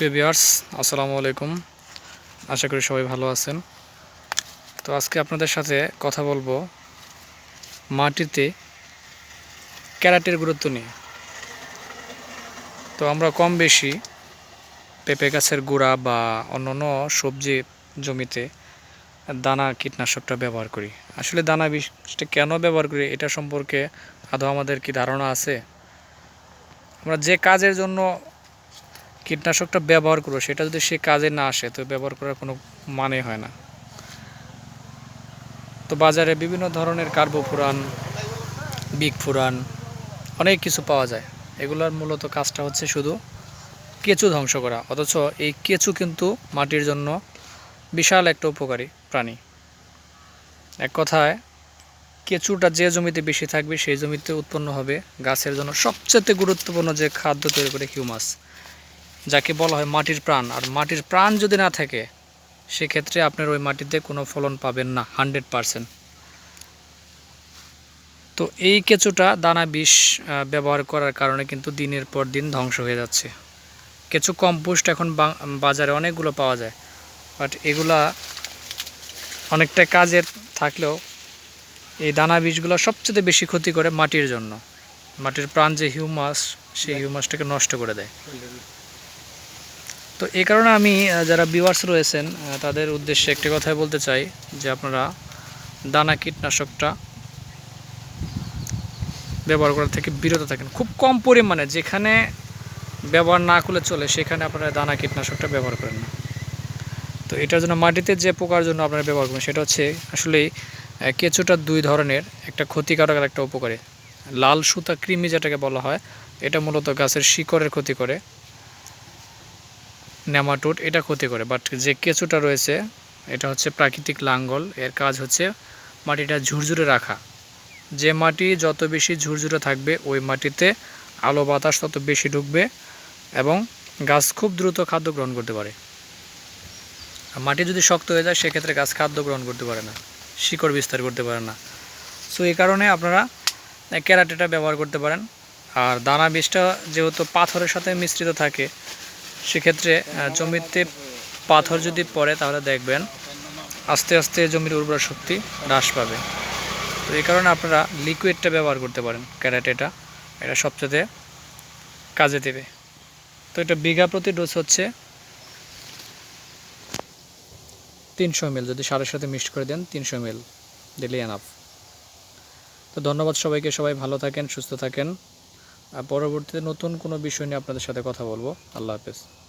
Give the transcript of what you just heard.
প্রিয় বিয়ার্স আসসালামু আলাইকুম। আশা করি সবাই ভালো আছেন। তো আজকে আপনাদের সাথে কথা বলব মাটিতে ক্যারাটের গুরুত্ব নিয়ে। তো আমরা কম বেশি পেঁপে গাছের গুঁড়া বা অন্যান্য সবজি জমিতে দানা কীটনাশকটা ব্যবহার করি। আসলে দানা বিষটা কেন ব্যবহার করি এটা সম্পর্কে আদৌ আমাদের কি ধারণা আছে? আমরা যে কাজের জন্য কীটনাশকটা ব্যবহার করব, সেটা যদি সে কাজে না আসে, তো ব্যবহার করার কোনো মানে হয় না। তো বাজারে বিভিন্ন ধরনের কার্বোফুরান বিগ ফুরান অনেক কিছু পাওয়া যায়। এগুলোর মূলত কাজটা হচ্ছে শুধু কেঁচু ধ্বংস করা, অথচ এই কেঁচু কিন্তু মাটির জন্য বিশাল একটা উপকারী প্রাণী। এক কথায়, কেঁচুটা যে জমিতে বেশি থাকবে, সেই জমিতে উৎপন্ন হবে গাছের জন্য সবচেয়ে গুরুত্বপূর্ণ যে খাদ্য তৈরি করে হিউমাস। যাকে বলা হয় মাটির প্রাণ। আর মাটির প্রাণ যদি না থাকে সেক্ষেত্রে আপনার ওই মাটিতে কোনো ফলন পাবেন না হান্ড্রেড পারসেন্ট। তো এই কেঁচুটা দানা বিষ ব্যবহার করার কারণে কিন্তু দিনের পর দিন ধ্বংস হয়ে যাচ্ছে। কেঁচু কম্পোস্ট এখন বাজারে অনেকগুলো পাওয়া যায়। বাট এগুলা অনেকটা কাজের থাকলেও এই দানা বীজগুলো সবচেয়ে বেশি ক্ষতি করে মাটির জন্য। মাটির প্রাণ যে হিউমাস সেই হিউমাসটাকে নষ্ট করে দেয়। তো এই কারণে আমি যারা ভিউয়ার্স রয়েছেন তাদের উদ্দেশ্যে একটি কথাই বলতে চাই যে আপনারা দানা কীটনাশকটা ব্যবহার করা থেকে বিরত থাকেন। খুব কম পরিমাণে, যেখানে ব্যবহার না করলে চলে, সেখানে আপনারা দানা কীটনাশকটা ব্যবহার করেন না। তো এটার জন্য মাটিতে যে পোকার জন্য আপনারা ব্যবহার করবেন, সেটা হচ্ছে আসলেই কেঁচুটা দুই ধরনের, একটা ক্ষতিকারক আর একটা উপকারী। লাল সুতা কৃমি যেটাকে বলা হয়, এটা মূলত গাছের শিকড়ের ক্ষতি করে। নেমাটোড, এটা ক্ষতি করে। বাট যে কেঁচুটা রয়েছে, এটা হচ্ছে প্রাকৃতিক লাঙ্গল, এর কাজ হচ্ছে মাটিটা ঝুরঝুরে রাখা। যে মাটি যত বেশি ঝুরঝুরে থাকবে, ওই মাটিতে আলো বাতাস তত বেশি ঢুকবে এবং গাছ খুব দ্রুত খাদ্য গ্রহণ করতে পারে। মাটি যদি শক্ত হয়ে যায়, সেক্ষেত্রে গাছ খাদ্য গ্রহণ করতে পারে না, শিকড় বিস্তার করতে পারে না। সো এই কারণে আপনারা ক্যারাটেটা ব্যবহার করতে পারেন। আর দানা বীজটা যেহেতু পাথরের সাথে মিশ্রিত থাকে সেক্ষেত্রে জমিতে পাথর যদি পড়ে তাহলে দেখবেন আস্তে আস্তে জমির উর্বর শক্তি হ্রাস পাবে। তো এই কারণে আপনারা লিকুইডটা ব্যবহার করতে পারেন ক্যারাটেটা এটা। সবচেয়ে কাজে দেবে। তো এটা বিঘা প্রতি ডোজ হচ্ছে তিনশো এম যদি সারের সাথে মিক্সড করে দেন, তিনশো এম দিলে এনাফ তো ধন্যবাদ সবাইকে। সবাই ভালো থাকেন, সুস্থ থাকেন। পরবর্তীতে নতুন কোনো বিষয় নিয়ে আপনাদের সাথে কথা বলব। আল্লাহ হাফেজ।